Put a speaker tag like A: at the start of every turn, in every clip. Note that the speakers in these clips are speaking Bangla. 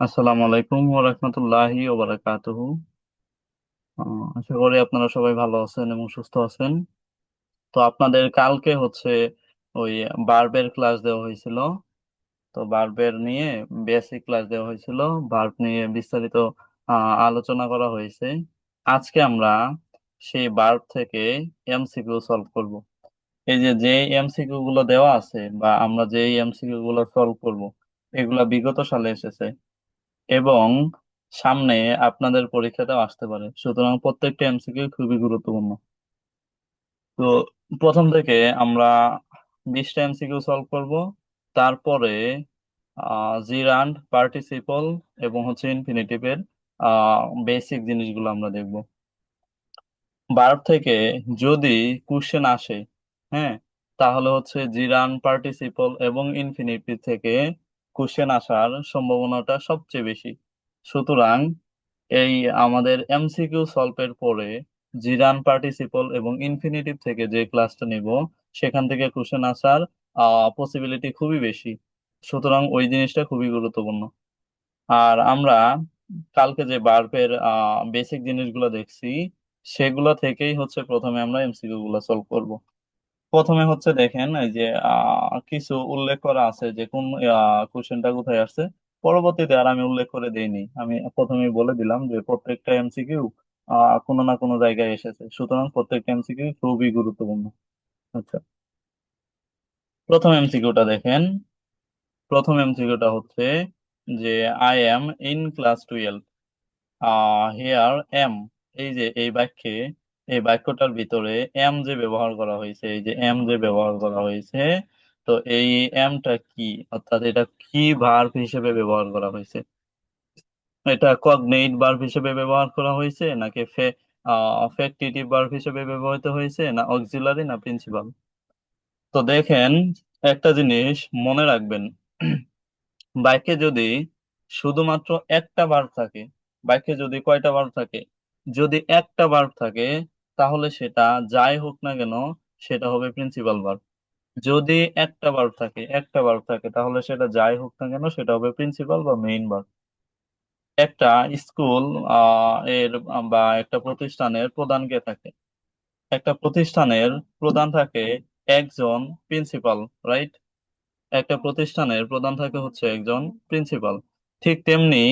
A: আসসালামু আলাইকুম ওয়া রাহমাতুল্লাহি ওয়া বারাকাতুহু আহ, আশা করি আপনারা সবাই ভালো আছেন এবং সুস্থ আছেন। তো আপনাদের কালকে হচ্ছে ওই ভার্বের ক্লাস দেওয়া হয়েছিল। তো ভার্বের নিয়ে বেসিক ক্লাস দেওয়া হয়েছিল। বার্ব নিয়ে বিস্তারিত আলোচনা করা হয়েছে। আজকে আমরা সেই বার্ব থেকে এমসিকিউ সলভ করব। এই যে যে এমসিকিউ গুলো দেওয়া আছে বা আমরা যে এমসিকিউ গুলো সলভ করব এগুলা বিগত সালে এসেছে। এবং সামনে আপনাদের পরীক্ষাতেও আসতে পারে। সুতরাং প্রত্যেকটা এমসিকিউ খুবই গুরুত্বপূর্ণ। তো প্রথম থেকে আমরা বিশটা এমসিকিউ সলভ করব। তারপরে জিরান্ড পার্টিসিপল এবং হচ্ছে ইনফিনিটিভের বেসিক জিনিসগুলো আমরা দেখব। ভার্ব থেকে যদি কোশ্চেন আসে হ্যাঁ তাহলে হচ্ছে জিরান পার্টিসিপল এবং ইনফিনিটিভ থেকে কোশ্চেন আসার সম্ভাবনাটা সবচেয়ে বেশি। সুতরাং এই আমাদের এমসিকিউ সলভের পরে জিরান পার্টিসিপল এবং ইনফিনিটিভ থেকে যে ক্লাসটা নিব, সেখান থেকে কোশ্চেন আসার পসিবিলিটি খুবই বেশি। সুতরাং ওই জিনিসটা খুবই গুরুত্বপূর্ণ। আর আমরা কালকে যে বার্বের বেসিক জিনিসগুলো দেখছি, সেগুলো থেকেই হচ্ছে প্রথমে আমরা এমসিকিউ গুলো সলভ করব। প্রথমে হচ্ছে দেখেন, এই যে কিছু উল্লেখ করা আছে যে কোন কোশ্চেনটা কোথায় আসছে। পরবর্তীতে আর আমি উল্লেখ করে দেইনি। আমি প্রথমেই বলে দিলাম যে প্রত্যেকটা এমসিকিউ কোনো না কোনো জায়গায় এসেছে। সুতরাং প্রত্যেকটা এমসিকিউ খুবই গুরুত্বপূর্ণ। আচ্ছা। প্রথম এমসিকিউটা দেখেন। প্রথম এমসিকিউটা হচ্ছে যে I am in class twelve here M এই যে, এই বাক্যে এই বাক্যটার ভিতরে এম যে ব্যবহার করা হয়েছে, এই যে এম যে ব্যবহার করা হয়েছে, তো এই এমটা কি? অর্থাৎ এটা কি ভার্ব হিসেবে ব্যবহার করা হয়েছে? এটা কগনেট ভার্ব হিসেবে ব্যবহার করা হয়েছে, নাকি ফে ফ্যাক্টিটিভ ভার্ব হিসেবে ব্যবহৃত হয়েছে, না অক্সিলারি না প্রিন্সিপাল তো দেখেন, একটা জিনিস মনে রাখবেন। বাইকে যদি শুধুমাত্র একটা ভার্ব থাকে বাইকে যদি কয়টা ভার্ব থাকে? যদি একটা ভার্ব থাকে তাহলে সেটা যাই হোক না কেন, সেটা হবে প্রিন্সিপাল ভার্ব যদি একটা ভার্ব থাকে, একটা ভার্ব থাকে, তাহলে সেটা যাই হোক না কেন, সেটা হবে প্রিন্সিপাল বা মেইন ভার্ব একটা স্কুলের, বা একটা প্রতিষ্ঠানের প্রধান কে থাকে। একটা প্রতিষ্ঠানের প্রধান থাকে একজন প্রিন্সিপাল রাইট একটা প্রতিষ্ঠানের প্রধান থাকে হচ্ছে একজন প্রিন্সিপাল ঠিক তেমনি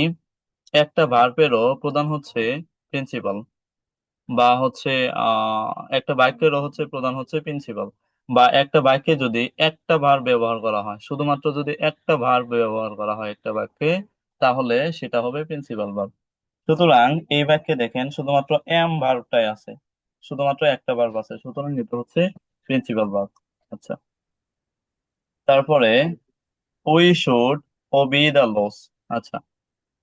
A: একটা ভার্বেরও প্রধান হচ্ছে প্রিন্সিপাল বা হচ্ছে একটা বাক্যেরও হচ্ছে প্রধান হচ্ছে প্রিন্সিপাল বা একটা বাক্যে যদি একটা ভার্ব ব্যবহার করা হয়, শুধুমাত্র যদি একটা ভার্ব ব্যবহার করা হয় একটা বাক্যে তাহলে সেটা হবে প্রিন্সিপাল ভার্ব সুতরাং এই বাক্যে দেখেন, শুধুমাত্র এম ভার্বটাই আছে, শুধুমাত্র একটা ভার্ব আছে, সুতরাং এটা হচ্ছে প্রিন্সিপাল ভার্ব আচ্ছা। তারপরে we should obey the laws আচ্ছা।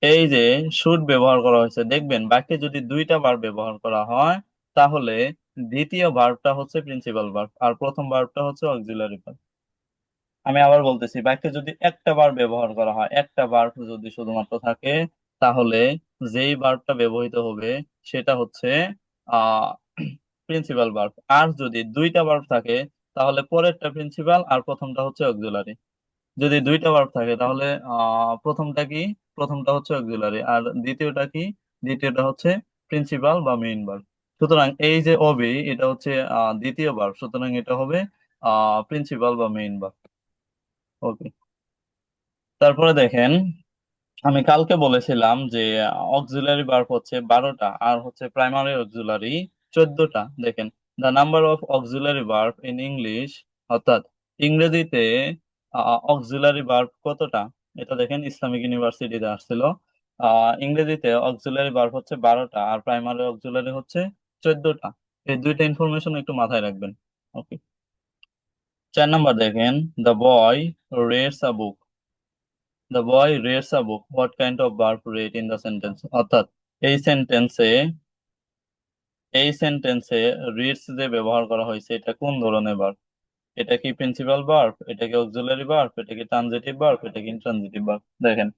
A: এই যে শুড ব্যবহার করা হয়েছে, দেখবেন বাক্যে যদি দুইটা ভার্ব ব্যবহার করা হয়, তাহলে দ্বিতীয় ভার্বটা হচ্ছে প্রিন্সিপাল ভার্ব আর প্রথম ভার্বটা হচ্ছে অক্সিলারি ভার্ব আমি আবার বলতেছি, বাক্যে যদি একটা ভার্ব ব্যবহার করা হয়, একটা ভার্ব যদি শুধুমাত্র থাকে, তাহলে যেই ভার্বটা ব্যবহৃত হবে, সেটা হচ্ছে আহ প্রিন্সিপাল ভার্ব আর যদি দুইটা ভার্ব থাকে, তাহলে পরেরটা প্রিন্সিপাল আর প্রথমটা হচ্ছে অক্সিলারি যদি দুইটা ভার্ব থাকে, তাহলে প্রথমটা কি? প্রথমটা হচ্ছে অক্সিলারি আর দ্বিতীয়টা কি? দ্বিতীয়টা হচ্ছে প্রিন্সিপাল বা মেইন ভার্ব সুতরাং এই যে ওবি এটা হচ্ছে দ্বিতীয় ভার্ব সুতরাং এটা হবে প্রিন্সিপাল বা মেইন ভার্ব ওকে তারপরে দেখেন, আমি কালকে বলেছিলাম যে অক্সিলারি ভার্ব হচ্ছে বারোটা, আর হচ্ছে প্রাইমারি অক্সিলারি চোদ্দটা। দেখেন the number of auxiliary verb in English অর্থাৎ ইংরেজিতে অক্সিলারি ভার্ব কতটা? এটা দেখেন, ইসলামিক ইউনিভার্সিটিতে আসছিল। ইংরেজিতে অক্সিলারি ভার্ব হচ্ছে বারোটা আর প্রাইমারি অক্সিলারি হচ্ছে চোদ্দটা। এই দুইটা ইনফরমেশন একটু মাথায় রাখবেন। ওকে চার নাম্বার দেখেন the boy reads a book the boy reads a book what kind of verb read in the sentence অর্থাৎ, এই সেন্টেন্সে এই সেন্টেন্সে রিডস যে ব্যবহার করা হয়েছে, এটা কোন ধরনের ভার্ব এটা কি প্রিন্সিপাল ভার্ব এটা কি অক্সিলারি ভার্ব এটা কি ট্রানজিটিভ ভার্ব এটা কি ইনট্রানজিটিভ ভার্ব দেখেন,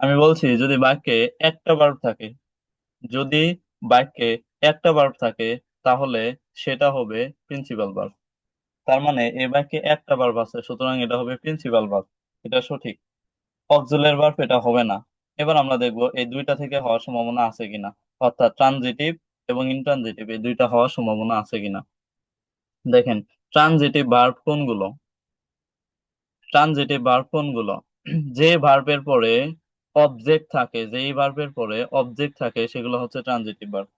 A: আমি বলছি যদি বাক্যে একটা ভার্ব থাকে, যদি বাক্যে একটা ভার্ব থাকে, তাহলে সেটা হবে প্রিন্সিপাল ভার্ব তার মানে এই বাক্যে একটা ভার্ব আছে, সুতরাং এটা হবে প্রিন্সিপাল ভার্ব এটা সঠিক। অক্সিলারি ভার্ব এটা হবে না। এবার আমরা দেখব এই দুইটা থেকে হওয়ার সম্ভাবনা আছে কিনা। অর্থাৎ ট্রানজিটিভ এবং ইনট্রানজিটিভ এই দুইটা হওয়ার সম্ভাবনা আছে কিনা। দেখেন ট্রানজিটিভ ভার্ব কোনগুলো? ট্রানজিটিভ ভার্ব কোনগুলো? যে ভার্বের পরে অবজেক্ট থাকে, যেই ভার্বের পরে অবজেক্ট থাকে, সেগুলো হচ্ছে ট্রানজিটিভ ভার্ব।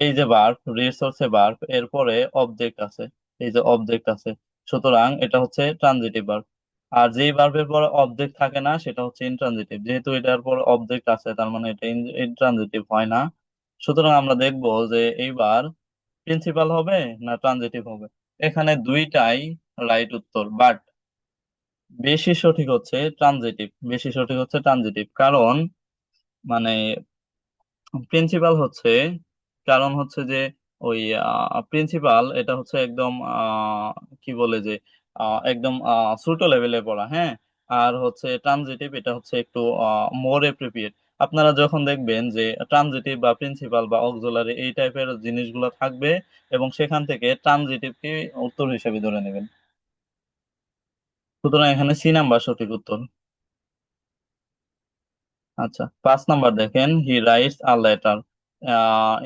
A: এই যে ভার্ব রিস হচ্ছে ভার্ব এরপরে অবজেক্ট আছে, এই যে অবজেক্ট আছে। সুতরাং এটা হচ্ছে ট্রানজিটিভ ভার্ব। আর যেই ভার্বের পরে অবজেক্ট থাকে না, সেটা হচ্ছে ইনট্রানজিটিভ। যেহেতু এটার পর অবজেক্ট আছে, তার মানে এটা ইনট্রানজিটিভ হয় না। সুতরাং আমরা দেখব যে এইবার প্রিন্সিপাল হবে না ট্রানজিটিভ হবে। এখানে দুইটাই রাইট উত্তর বাট বেশি সঠিক হচ্ছে ট্রানজিটিভ বেশি সঠিক হচ্ছে ট্রানজিটিভ কারণ মানে প্রিন্সিপাল হচ্ছে, কারণ হচ্ছে যে ওই প্রিন্সিপাল এটা হচ্ছে একদম কি বলে যে একদম ছোট লেভেলে পড়া হ্যাঁ? আর হচ্ছে ট্রানজিটিভ এটা হচ্ছে একটু মোর এপ্রোপ্রিয়েট আপনারা যখন দেখবেন যে ট্রানজিটিভ বা প্রিন্সিপাল বা অক্সিলারি এই টাইপের জিনিসগুলো থাকবে এবং সেখান থেকে ট্রানজিটিভকে উত্তর হিসেবে ধরে নেবেন। সুতরাং এখানে সি নাম্বার সঠিক উত্তর। আচ্ছা পাঁচ নাম্বার দেখেন he writes a letter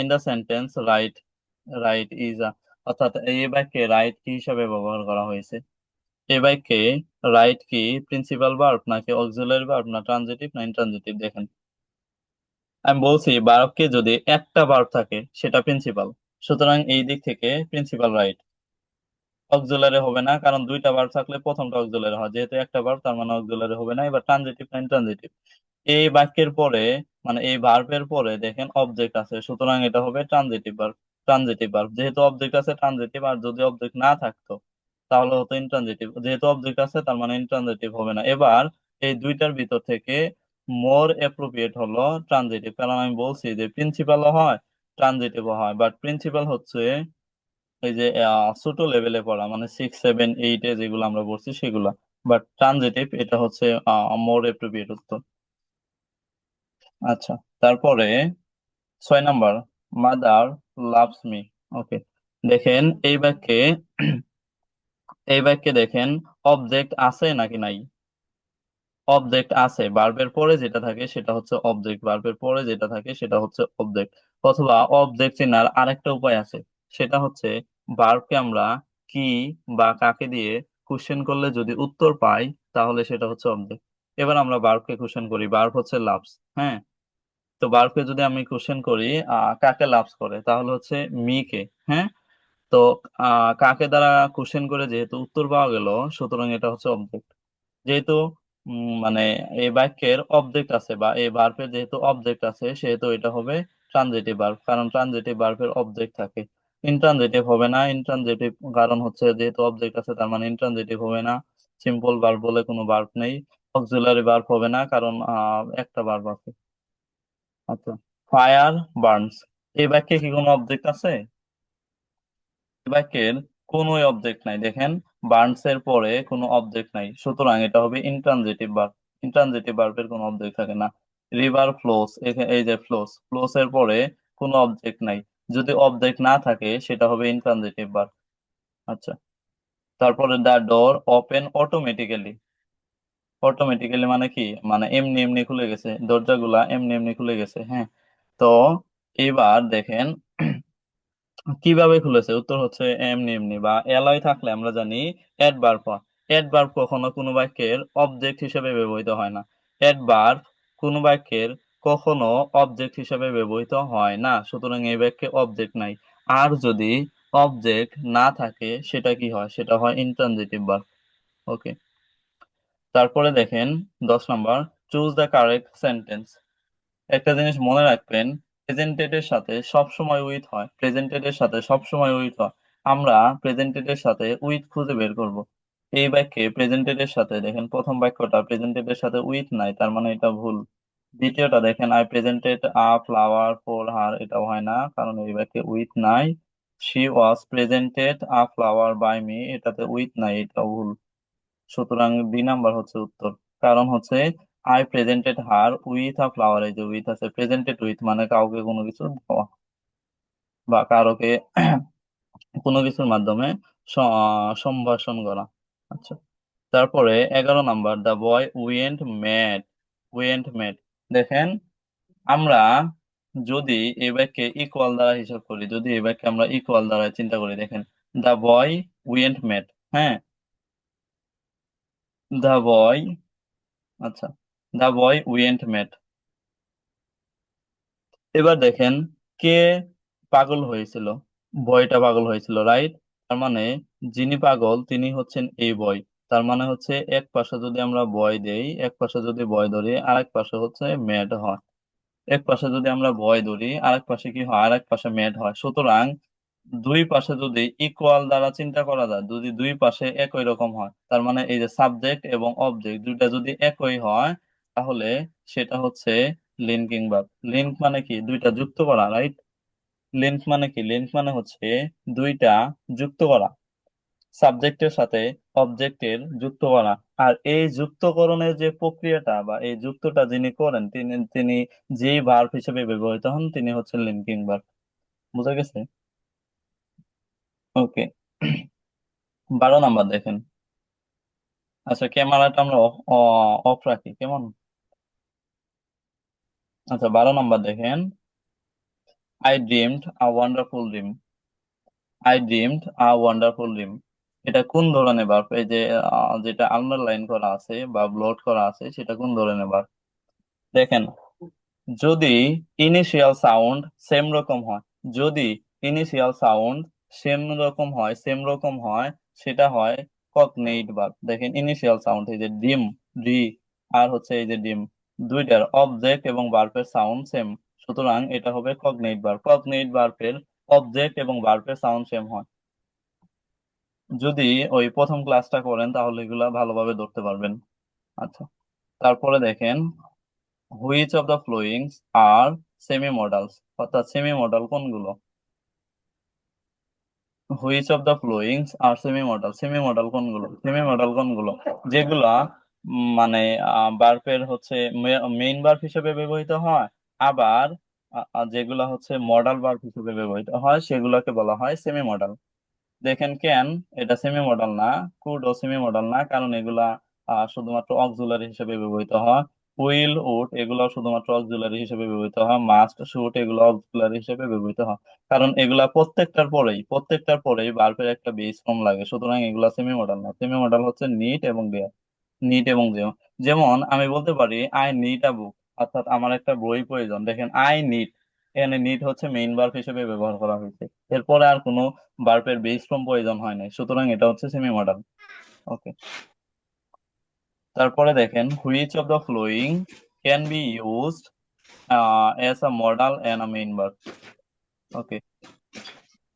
A: in the sentence write write is a অর্থাৎ এই বাক্যে রাইট কি হিসাবে ব্যবহার করা হয়েছে? এই বাক্যে রাইট কি প্রিন্সিপাল ভার্ব নাকি অক্সিলারি ভার্ব না ট্রানজিটিভ না ইনট্রানজিটিভ দেখেন। আমি বলছি ভার্বকে যদি একটা ভার্ব থাকে, সেটা প্রিন্সিপাল সুতরাং এই দিক থেকে প্রিন্সিপাল রাইট অক্সিলারি হবে না, কারণ দুইটা ভার্ব থাকলে প্রথমটা অক্সিলারি হয়। যেহেতু একটা ভার্ব তার মানে অক্সিলারি হবে না, এবার ট্রানজিটিভ না ইনট্রানজিটিভ এই বাক্যের পরে মানে এই ভার্বের পরে দেখেন অবজেক্ট আছে, সুতরাং এটা হবে ট্রানজিটিভ ভার্ব ট্রানজিটিভ ভার্ব যেহেতু অবজেক্ট আছে ট্রানজিটিভ আর যদি অবজেক্ট না থাকতো, তাহলে হতো ইনট্রানজিটিভ যেহেতু অবজেক্ট আছে, তার মানে ইনট্রানজিটিভ হবে না। এবার এই দুইটার ভিতর থেকে মোর অ্যাপ্রোপ্রিয়েট হলো ট্রানজিটিভ কারণ আমি বলছি যে প্রিন্সিপালও হয় ট্রানজিটিভও হয়। বাট প্রিন্সিপাল হচ্ছে এই যে ছোট লেভেলে পড়া মানে সিক্স সেভেন এইটে যেগুলো আমরা পড়ছি সেগুলা। বাট ট্রানজিটিভ এটা হচ্ছে মোর অ্যাপ্রোপ্রিয়েট উত্তর আচ্ছা তারপরে ছয় number mother loves me okay দেখেন এই বাক্যে এই বাক্যে দেখেন অবজেক্ট আছে নাকি নাই? অবজেক্ট আছে ভার্বের পরে যেটা থাকে সেটা হচ্ছে অবজেক্ট ভার্বের পরে যেটা থাকে সেটা হচ্ছে অবজেক্ট অথবা অবজেক্ট চেনার আরেকটা উপায় আছে, সেটা হচ্ছে ভার্বকে আমরা কি বা কাকে দিয়ে কোশ্চেন করলে যদি উত্তর পাই, তাহলে সেটা হচ্ছে অবজেক্ট এবার আমরা ভার্বকে কোশ্চেন করি ভার্ব হচ্ছে লাভস হ্যাঁ? তো ভার্বকে যদি আমি কোশ্চেন করি কাকে লাভস করে? তাহলে হচ্ছে মি কে হ্যাঁ? তো কাকে দ্বারা কোশ্চেন করে যেহেতু উত্তর পাওয়া গেল, সুতরাং এটা হচ্ছে অবজেক্ট যেহেতু মানে এই বাক্যের অবজেক্ট আছে বা এই ভার্বের যেহেতু অবজেক্ট আছে, সেহেতু এটা হবে ট্রানজিটিভ ভার্ব কারণ ট্রানজিটিভ ভার্বের অবজেক্ট থাকে। ইনট্রানজিটিভ হবে না ইনট্রানজিটিভ কারণ হচ্ছে যেহেতু অবজেক্ট আছে, তার মানে ইনট্রানজিটিভ হবে না। সিম্পল ভার্ব বলে কোনো ভার্ব নেই। অক্সিলারি ভার্ব হবে না, কারণ একটা ভার্ব আছে। আচ্ছা ফায়ার বার্নস এই বাক্যে কি কোনো অবজেক্ট আছে? এই বাক্যের কোনো অবজেক্ট নাই। দেখেন বার্নস এর পরে কোনো অবজেক্ট নাই। সুতরাং এটা হবে ইনট্রানজিটিভ ভার্ব ইনট্রানজিটিভ ভার্বের কোনো অবজেক্ট থাকে না। রিভার ফ্লোস এই যে ফ্লোস ফ্লোস এর পরে কোনো অবজেক্ট নাই। যদি অবজেক্ট না থাকে, সেটা হবে ইনট্রানজিটিভ ভার্ব আচ্ছা। তারপরে the door open automatically automatically মানে কি? মানে এমনি এমনি খুলে গেছে। দরজাগুলা এমনি এমনি খুলে গেছে। হ্যাঁ। তো, এবার দেখেন কীভাবে খুলেছে? উত্তর হচ্ছে এমনি এমনি বা এলয় থাকলে আমরা জানি অ্যাডভার্ব অ্যাডভার্ব কখনো কোনো বাক্যের অবজেক্ট হিসেবে ব্যবহৃত হয় না। অ্যাডভার্ব কোনো বাক্যের কখনো অবজেক্ট হিসেবে ব্যবহৃত হয় না, সুতরাং এই বাক্যে অবজেক্ট নাই। আর যদি অবজেক্ট না থাকে, সেটা কি হয়? সেটা হয় ইনট্রানজিটিভ ভার্ব ওকে তারপরে দেখেন দশ number choose the correct sentence একটা জিনিস মনে রাখবেন প্রেজেন্টেড এর সাথে সব সময় উইথ হয় প্রেজেন্টেড এর সাথে সব সময় উইথ হয়। আমরা প্রেজেন্টেড এর সাথে উইথ খুঁজে বের করব। এই বাক্যে প্রেজেন্টেড এর সাথে দেখেন, প্রথম বাক্যটা প্রেজেন্টেড এর সাথে উইথ নাই, তার মানে এটা ভুল। দ্বিতীয়টা দেখেন I presented a flower for her এটাও হয় না, কারণ এই বাক্যে উইথ নাই। She was presented a flower by me এটাতে উইথ নাই, এটাও ভুল। সুতরাং বি নাম্বার হচ্ছে উত্তর। কারণ হচ্ছে I presented her with a flower এই যে উইথ আছে প্রেজেন্টেড উইথ মানে কাউকে কোনো কিছু বা কারোকে কোনো কিছুর মাধ্যমে সম্ভাষণ করা। আচ্ছা। তারপরে এগারো number the boy went mad went mad দেখেন, আমরা যদি এই বাক্যে ইকুয়াল দ্বারা হিসাব করি, যদি এই বাক্যে আমরা ইকুয়াল দ্বারা চিন্তা করি, দেখেন দ্য বয় উইন্ট মেট হ্যাঁ? দ্য বয় আচ্ছা। The boy went mad. এবার দেখেন কে পাগল হয়েছিল। বয়টা পাগল হয়েছিল, রাইট? তার মানে যিনি পাগল, তিনি হচ্ছেন এই বয়। তার মানে হচ্ছে এক পাশে যদি আমরা বয় দেই, এক পাশে যদি বয় ধরি, আরেক পাশে হচ্ছে ম্যাড হয়। এক পাশে যদি আমরা বয় ধরি, আরেক পাশে কি হয়? আরেক পাশে ম্যাড হয়। সুতরাং দুই পাশে যদি ইকুয়াল দ্বারা চিন্তা করা যায়, যদি দুই পাশে একই রকম হয়, তার মানে এই যে সাবজেক্ট এবং অবজেক্ট দুইটা যদি একই হয় তাহলে সেটা হচ্ছে লিঙ্কিং ভার্ব লিঙ্ক মানে কি? দুইটা যুক্ত করা রাইট লিঙ্ক মানে কি? লিঙ্ক মানে হচ্ছে দুইটা যুক্ত করা, সাবজেক্টের সাথে অবজেক্টের যুক্ত করা। আর এই যুক্তকরণের যে প্রক্রিয়াটা বা এই যুক্তটা যিনি করেন, তিনি তিনি যেই ভার্ব হিসেবে ব্যবহৃত হন, তিনি হচ্ছেন লিঙ্কিং ভার্ব বুঝা গেছে? ওকে। বারো নাম্বার দেখেন। আচ্ছা ক্যামেরাটা আমরা অফ রাখি, কেমন? আচ্ছা বারো নম্বর দেখেন। I dreamed a wonderful dream I dreamed a wonderful dream এটা কোন ধরনের ভার্ব এই যে যেটা আন্ডারলাইন করা আছে বা ব্লট করা আছে, সেটা কোন ধরনের ভার্ব দেখেন, যদি ইনিশিয়াল সাউন্ড সেম রকম হয়, যদি ইনিশিয়াল সাউন্ড সেম রকম হয় সেম রকম হয়, সেটা হয় কগনেট ভার্ব দেখেন ইনিশিয়াল সাউন্ড এই যে ডিম ডি আর হচ্ছে এই যে ডিম দুইটার অবজেক্ট এবং ভার্বের সাউন্ড সেম সুতরাং এটা হবে কগনেট ভার্ব কগনেট ভার্বের অবজেক্ট এবং ভার্বের সাউন্ড সেম হয়। যদি ওই প্রথম ক্লাসটা করেন, তাহলে এগুলা ভালোভাবে ধরতে পারবেন। আচ্ছা তারপরে দেখেন which of the followings are semi modals অর্থাৎ সেমি মডাল কোনগুলো? Which of the followings are semi modal semi modal কোনগুলো? সেমি মডাল কোনগুলো? যেগুলা মানে বার্বের হচ্ছে মেইন বার্ব হিসেবে ব্যবহৃত হয়, আবার যেগুলা হচ্ছে মডাল বার্ব হিসেবে ব্যবহৃত হয়, সেগুলোকে বলা হয় সেমি মডাল দেখেন কেন, এটা সেমি মডাল না কুড ও সেমি মডাল না, কারণ এগুলা শুধুমাত্র অক্সিলারি হিসেবে ব্যবহৃত হয়। উইল উড এগুলো শুধুমাত্র অক্সিলারি হিসেবে ব্যবহৃত হয় মাস্ট শুট এগুলো অক্সিলারি হিসেবে ব্যবহৃত হয়। কারণ এগুলা প্রত্যেকটার পরেই প্রত্যেকটার পরেই ভার্বের একটা বেস ফর্ম লাগে, সুতরাং এগুলা সেমি মডাল না। সেমি মডাল হচ্ছে নিট এবং দেয়ার নিট এবং যেমন, আমি বলতে পারি আই নিড আ বুক অর্থাৎ আমার একটা বই প্রয়োজন। দেখেন আই নিড এখানে নিড হচ্ছে মেইন ভার্ব হিসেবে ব্যবহার করা হয়েছে। এরপরে আর কোনো ভার্বের বেস ফর্ম প্রয়োজন হয় নাই। সুতরাং এটা হচ্ছে সেমি মডাল ওকে তারপরে দেখেন which of the following can be used as a modal and a main verb okay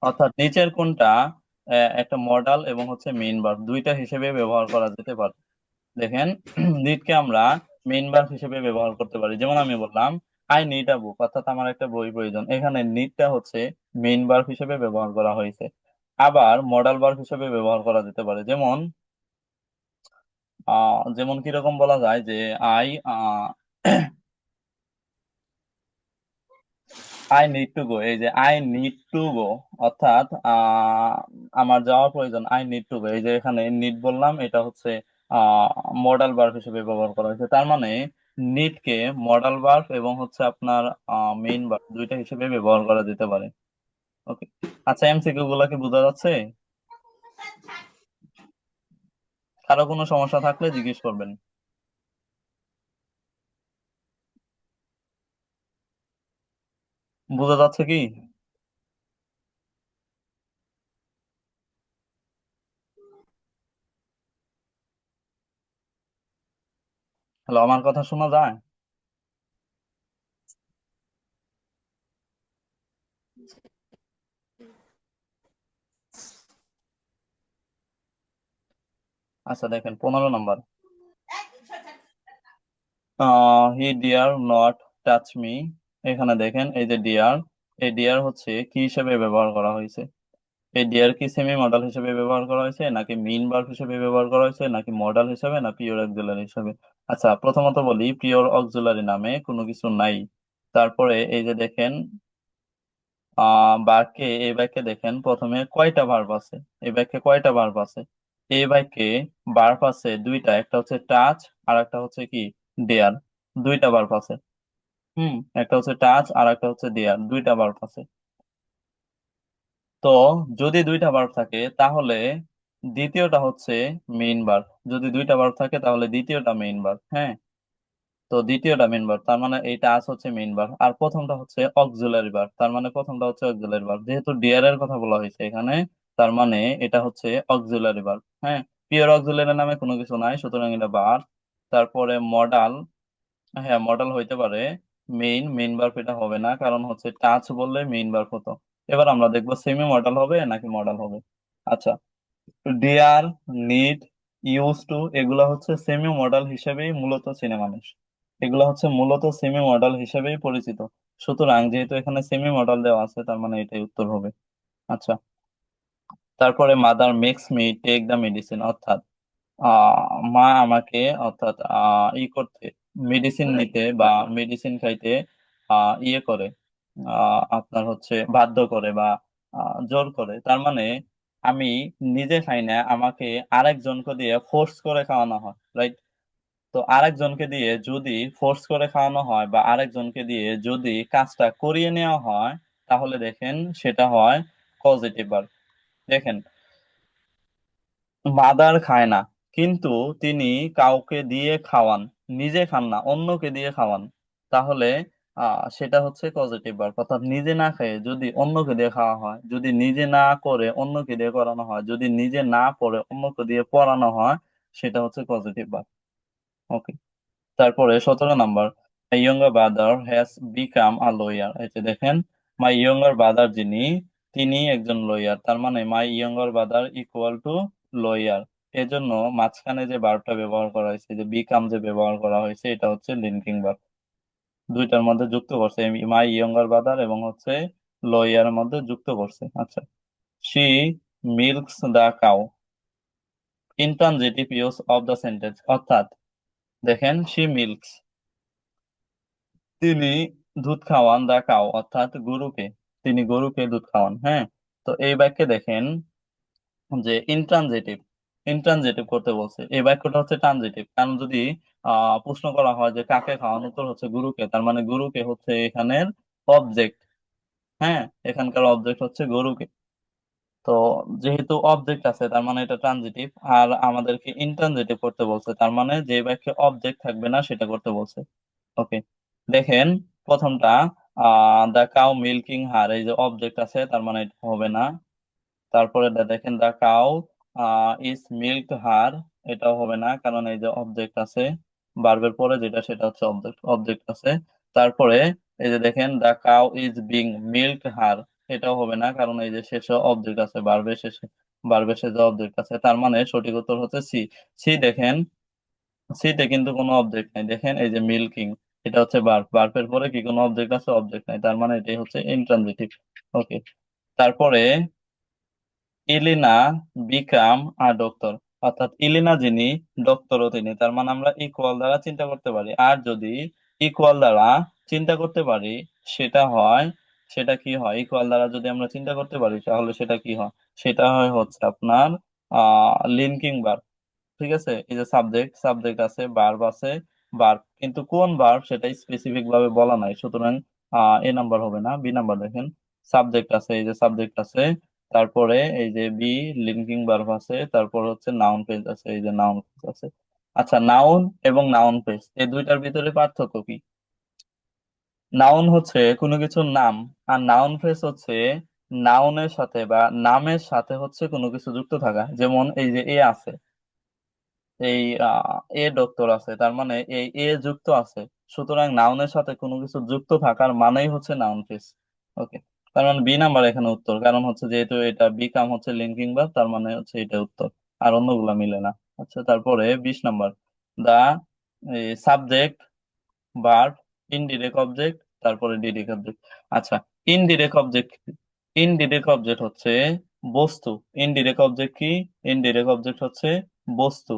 A: অর্থাৎ নিচের কোনটা একটা মডাল এবং হচ্ছে মেইন ভার্ব দুইটা হিসেবে ব্যবহার করা যেতে পারে। দেখেন নিডকে আমরা মেইন ভার্ব হিসেবে ব্যবহার করতে পারি। যেমন আমি বললাম আই নিড আ বুক অর্থাৎ আমার একটা বই প্রয়োজন। এখানে নিডটা হচ্ছে মেইন ভার্ব হিসেবে ব্যবহার করা হয়েছে। আবার মডাল ভার্ব হিসেবে ব্যবহার করা যেতে পারে। যেমন যেমন কীরকম বলা যায় যে I I need to go এই যে আই নিড টু গো অর্থাৎ আমার যাওয়া প্রয়োজন আই নিড টু গো এই যে এখানে নিড বললাম, এটা হচ্ছে মডাল ভার্ব হিসেবে ব্যবহার করা হয়েছে। তার মানে নিড কে মডাল ভার্ব এবং হচ্ছে আপনার মেইন ভার্ব দুইটা হিসেবে ব্যবহার করা যেতে পারে। ওকে আচ্ছা এমসিকিউ গুলা কি বোঝা যাচ্ছে? কারও কোনো সমস্যা থাকলে জিজ্ঞেস করবেন। বোঝা যাচ্ছে কি? হ্যালো, আমার কথা শোনা যায়? আচ্ছা দেখেন, পনেরো number. He dare not touch me. এখানে দেখেন, এই যে ডিয়ার, এই ডিয়ার হচ্ছে কি হিসেবে ব্যবহার করা হয়েছে? এই ডিয়ার কি সেমি মডেল হিসেবে ব্যবহার করা হয়েছে, নাকি মিন ভার্ব হিসেবে ব্যবহার করা হয়েছে, নাকি মডেল হিসেবে, না পিওর অক্সিলারি হিসেবে? আচ্ছা প্রথমত বলি পিওর অক্সিলারি নামে কোনো কিছু নাই। তারপরে এই যে দেখেন বাক্যে, এই বাক্যে দেখেন, প্রথমে কয়টা ভার্ব আছে? এই বাক্যে কয়টা ভার্ব আছে? এই বাক্যে ভার্ব আছে দুইটা, একটা হচ্ছে টাচ আর একটা হচ্ছে কি? ডেয়ার দুইটা ভার্ব আছে। হুম, একটা হচ্ছে টাচ আর একটা হচ্ছে দেয়ার দুইটা ভার্ব আছে। তো যদি দুইটা ভার্ব থাকে, তাহলে দ্বিতীয়টা হচ্ছে মেইন ভার্ব যদি দুইটা ভার্ব থাকে, তাহলে দ্বিতীয়টা মেইন ভার্ব হ্যাঁ? তো দ্বিতীয়টা মেইন ভার্ব তার মানে এই টাচ হচ্ছে মেইন ভার্ব আর প্রথমটা হচ্ছে অক্সিলারি ভার্ব তার মানে প্রথমটা হচ্ছে অক্সিলারি ভার্ব যেহেতু ডিয়ার এর কথা বলা হয়েছে এখানে, তার মানে এটা হচ্ছে অক্সিলারি ভার্ব হ্যাঁ? পিওর অক্সিলারি নামে কোনো কিছু নাই, সুতরাং এটা ভার্ব তারপরে মডাল হ্যাঁ মডাল হইতে পারে মেইন মেইন ভার্ব এটা হবে না, কারণ হচ্ছে টাচ বললে মেইন ভার্ব হতো। এবার আমরা দেখব সেমি মডেল হবে নাকি মডেল হবে? আচ্ছা ডিয়ার নিড ইউজ টু এগুলো হচ্ছে সেমি মডেল হিসেবেই মূলত চেনে মানুষ এগুলা হচ্ছে মূলত সেমি মডেল হিসেবেই পরিচিত। সুতরাং যেহেতু এখানে সেমি মডেল দেওয়া আছে, তার মানে এটাই উত্তর হবে। আচ্ছা তারপরে mother makes me take the medicine অর্থাৎ মা আমাকে, অর্থাৎ ই করতে মেডিসিন নিতে বা মেডিসিন খাইতে ইয়ে করে। আপনার হচ্ছে বাধ্য করে বা জোর করে। তার মানে আমি নিজে খাই না, আমাকে আরেকজনকে দিয়ে ফোর্স করে খাওয়ানো হয় রাইট তো আরেকজনকে দিয়ে যদি ফোর্স করে খাওয়ানো হয় বা আরেকজনকে দিয়ে যদি কাজটা করিয়ে নেওয়া হয়, তাহলে দেখেন সেটা হয় পজিটিভ ভার্ব দেখেন মাদার খায় না, কিন্তু তিনি কাউকে দিয়ে খাওয়ান, নিজে খান না, অন্যকে দিয়ে খাওয়ান, তাহলে আহ সেটা হচ্ছে পজিটিভ ভার্ব অর্থাৎ নিজে না খেয়ে যদি অন্যকে দিয়ে খাওয়া হয়, যদি নিজে না করে অন্যকে দিয়ে করানো হয়, যদি নিজে না পড়ে অন্যকে দিয়ে পড়ানো হয়, সেটা হচ্ছে পজিটিভ ভার্ব ওকে তারপরে সতেরো number my younger brother has become a lawyer এই দেখেন মাই ইয়ঙ্গার ব্রাদার যিনি, তিনি একজন লয়ার তার মানে my younger brother equal to lawyer এজন্য মাঝখানে যে ভার্বটা ব্যবহার করা হয়েছে, যে বিকাম যে ব্যবহার করা হয়েছে, এটা হচ্ছে লিঙ্কিং ভার্ব দুইটার মধ্যে যুক্ত করছে। মাই ইয়ঙ্গার ব্রাদার এবং হচ্ছে লয়ার মধ্যে যুক্ত করছে। আচ্ছা she milks the cow intransitive use of the sentence অর্থাৎ দেখেন শি মিল্কস তিনি দুধ খাওয়ান দা কাউ অর্থাৎ গরুকে। তিনি গরুকে দুধ খাওয়ান হ্যাঁ? তো এই বাক্যে দেখেন যে ইনট্রানজিটিভ ইনট্রানজিটিভ করতে বলছে। এই বাক্যটা হচ্ছে ট্রানজিটিভ কারণ যদি প্রশ্ন করা হয় যে কাকে খাওয়ান, উত্তর হচ্ছে গুরুকে। তার মানে গুরুকে হচ্ছে এখানের অবজেক্ট হ্যাঁ? এখানকার অবজেক্ট হচ্ছে গরুকে। তো যেহেতু অবজেক্ট আছে, তার মানে এটা ট্রানজিটিভ আর আমাদেরকে ইনট্রানজিটিভ করতে বলছে, তার মানে যে বাক্যে অবজেক্ট থাকবে না, সেটা করতে বলছে। ওকে। দেখেন, প্রথমটা আহ দা কাউ মিল্কিং হার এই যে অবজেক্ট আছে, তার মানে এটা হবে না। তারপরে দেখেন the cow is milk her এটাও হবে না, কারণ এই যে অবজেক্ট আছে ভার্বের পরে যেটা সেটা হচ্ছে অবজেক্ট অবজেক্ট আছে। তারপরে এই যে দেখেন the cow is being milk her এটাও হবে না, কারণ এই যে শেষে অবজেক্ট আছে ভার্বের শেষে ভার্বের শেষে অবজেক্ট আছে। তার মানে সঠিক উত্তর হচ্ছে সি সি দেখেন সিতে কিন্তু কোনো অবজেক্ট নাই। দেখেন, এই যে মিল্কিং এটা হচ্ছে ভার্ব ভার্বের পরে কি কোনো অবজেক্ট আছে অবজেক্ট নাই। তার মানে এটাই হচ্ছে ইনট্রানজিটিভ ওকে তারপরে ইলিনা বিকাম আর ডক্টর। অর্থাৎ ইলিনা যিনি, ডক্টরও তিনি। তার মানে আমরা ইকুয়াল দ্বারা চিন্তা করতে পারি। আর যদি ইকুয়াল দ্বারা চিন্তা করতে পারি, সেটা হয়, সেটা কি হয়? ইকুয়াল দ্বারা যদি আমরা চিন্তা করতে পারি, তাহলে সেটা কি হয়? সেটা হয় হচ্ছে আপনার লিঙ্কিং ভার্ব ঠিক আছে? এই যে সাবজেক্ট সাবজেক্ট আছে ভার্ব আছে ভার্ব কিন্তু কোন ভার্ব সেটা স্পেসিফিক ভাবে বলা নাই। সুতরাং এ নাম্বার হবে না বি নাম্বার দেখেন। সাবজেক্ট আছে, এই যে সাবজেক্ট আছে তারপরে এই যে বি লিঙ্কিং ভার্ব আছে, তারপর হচ্ছে নাউন ফ্রেজ আছে, এই যে নাউন ফ্রেজ আছে। আচ্ছা নাউন এবং নাউন ফ্রেজ এই দুইটার ভিতরে পার্থক্য কি? নাউন হচ্ছে কোনো কিছুর নাম, আর নাউন ফ্রেজ হচ্ছে নাউনের সাথে বা নামের সাথে হচ্ছে কোনো কিছু যুক্ত থাকা। যেমন এই যে এ আছে, এই এ ডক্টর আছে, তার মানে এই এ যুক্ত আছে, সুতরাং নাউনের সাথে কোনো কিছু যুক্ত থাকার মানেই হচ্ছে নাউন ফ্রেজ ওকে তার মানে বি নাম্বার এখানে উত্তর। কারণ হচ্ছে যেহেতু এটা বিকাম হচ্ছে লিঙ্কিং ভার্ব তার মানে হচ্ছে এটা উত্তর। আর অন্যগুলা মিলে না। আচ্ছা তারপরে বিশ number the subject verb indirect object তারপরে ডিরেক্ট অবজেক্ট আচ্ছা ইনডিরেক্ট অবজেক্ট ইনডিরেক্ট অবজেক্ট হচ্ছে বস্তু। ইনডিরেক্ট অবজেক্ট কি? ইনডিরেক্ট অবজেক্ট হচ্ছে বস্তু।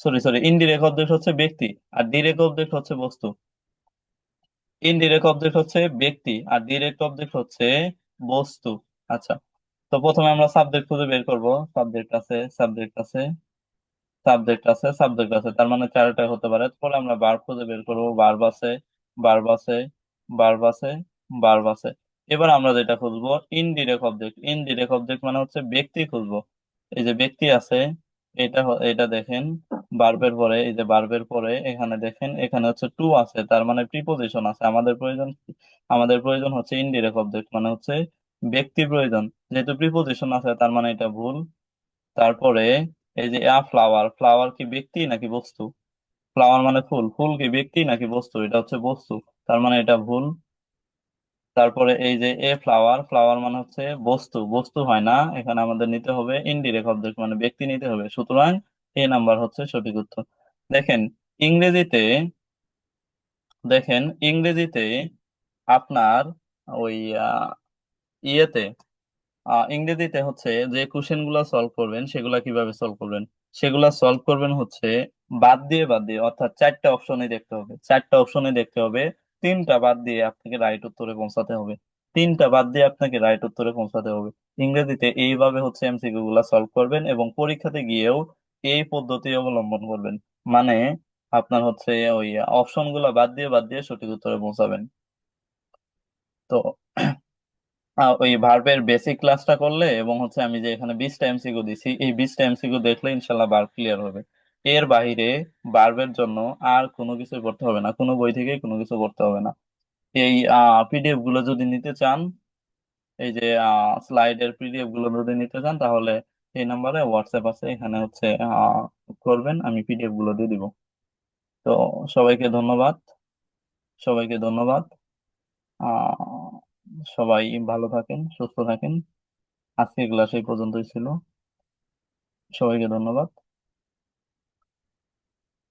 A: সরি সরি ইনডিরেক্ট অবজেক্ট হচ্ছে ব্যক্তি। আর ডিরেক্ট অবজেক্ট হচ্ছে বস্তু। ইনডিরেক্ট অবজেক্ট হচ্ছে ব্যক্তি আর ডিরেক্ট অবজেক্ট হচ্ছে বস্তু। আচ্ছা তো প্রথমে আমরা সাবজেক্ট খুঁজে বের করব। সাবজেক্ট আছে সাবজেক্ট আছে সাবজেক্ট আছে সাবজেক্ট আছে। তার মানে চারটা হতে পারে। তারপরে আমরা ভার্ব খুঁজে বের করব। ভার্ব আছে ভার্ব আছে ভার্ব আছে ভার্ব আছে। এবার আমরা যেটা খুঁজবো ইনডিরেক্ট অবজেক্ট ইনডিরেক্ট অবজেক্ট মানে হচ্ছে ব্যক্তি খুঁজবো। এই যে ব্যক্তি আছে, এটা এটা দেখেন। ভার্বের পরে, এই যে ভার্বের পরে এখানে দেখেন, এখানে হচ্ছে টু আছে, তার মানে প্রিপোজিশন আছে। আমাদের প্রয়োজন আমাদের প্রয়োজন হচ্ছে ইনডিরেক্ট অবজেক্ট মানে হচ্ছে ব্যক্তি প্রয়োজন। যেহেতু প্রিপোজিশন আছে, তার মানে এটা ভুল। তারপরে এই যে আ ফ্লাওয়ার ফ্লাওয়ার কি ব্যক্তি নাকি বস্তু? ফ্লাওয়ার মানে ফুল ফুল কি ব্যক্তি নাকি বস্তু? এটা হচ্ছে বস্তু, তার মানে এটা ভুল। তারপরে এই যে এ ফ্লাওয়ার ফ্লাওয়ার মানে হচ্ছে বস্তু বস্তু হয় না। এখানে আমাদের নিতে হবে ইনডিরেক্ট অবজেক্ট মানে ব্যক্তি নিতে হবে। সুতরাং এ নাম্বার হচ্ছে সঠিক উত্তর। দেখেন, ইংরেজিতে দেখেন, ইংরেজিতে আপনার ওই ইয়েতে ইংরেজিতে হচ্ছে যে কোশ্চেনগুলা সলভ করবেন, সেগুলা কীভাবে সলভ করবেন? সেগুলা সলভ করবেন হচ্ছে বাদ দিয়ে বাদ দিয়ে। অর্থাৎ চারটা অপশনে দেখতে হবে। চারটা অপশনে দেখতে হবে। তিনটা বাদ দিয়ে আপনাকে রাইট উত্তরে পৌঁছাতে হবে। তিনটা বাদ দিয়ে আপনাকে রাইট উত্তরে পৌঁছাতে হবে। ইংরেজিতে এইভাবে হচ্ছে এমসিকিউ গুলা সলভ করবেন এবং পরীক্ষাতে গিয়েও এই পদ্ধতি অবলম্বন করবেন। মানে আপনার হচ্ছে ওই অপশনগুলা বাদ দিয়ে বাদ দিয়ে সঠিক উত্তরে পৌঁছাবেন। তো ওই ভার্বের বেসিক ক্লাসটা করলে এবং হচ্ছে আমি যে এখানে বিশটা এমসিকিউ দিছি, এই বিশটা এমসিকিউ দেখলে ইনশাল্লাহ ভার্ব ক্লিয়ার হবে। এর বাইরে ভার্বের জন্য আর কোনো কিছু করতে হবে না। কোনো বই থেকে কোনো কিছু করতে হবে না। এই পিডিএফগুলো যদি নিতে চান, এই যে স্লাইডের পিডিএফগুলো যদি নিতে চান, তাহলে এই নাম্বারে হোয়াটসঅ্যাপ আছে, এখানে হচ্ছে করবেন, আমি পিডিএফগুলো দিয়ে দিব। তো সবাইকে ধন্যবাদ সবাইকে ধন্যবাদ। সবাই ভালো থাকেন, সুস্থ থাকেন। আজকে ক্লাস এই পর্যন্তই ছিল। সবাইকে ধন্যবাদ।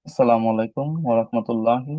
A: আসসালামু আলাইকুম ওয়া রাহমাতুল্লাহি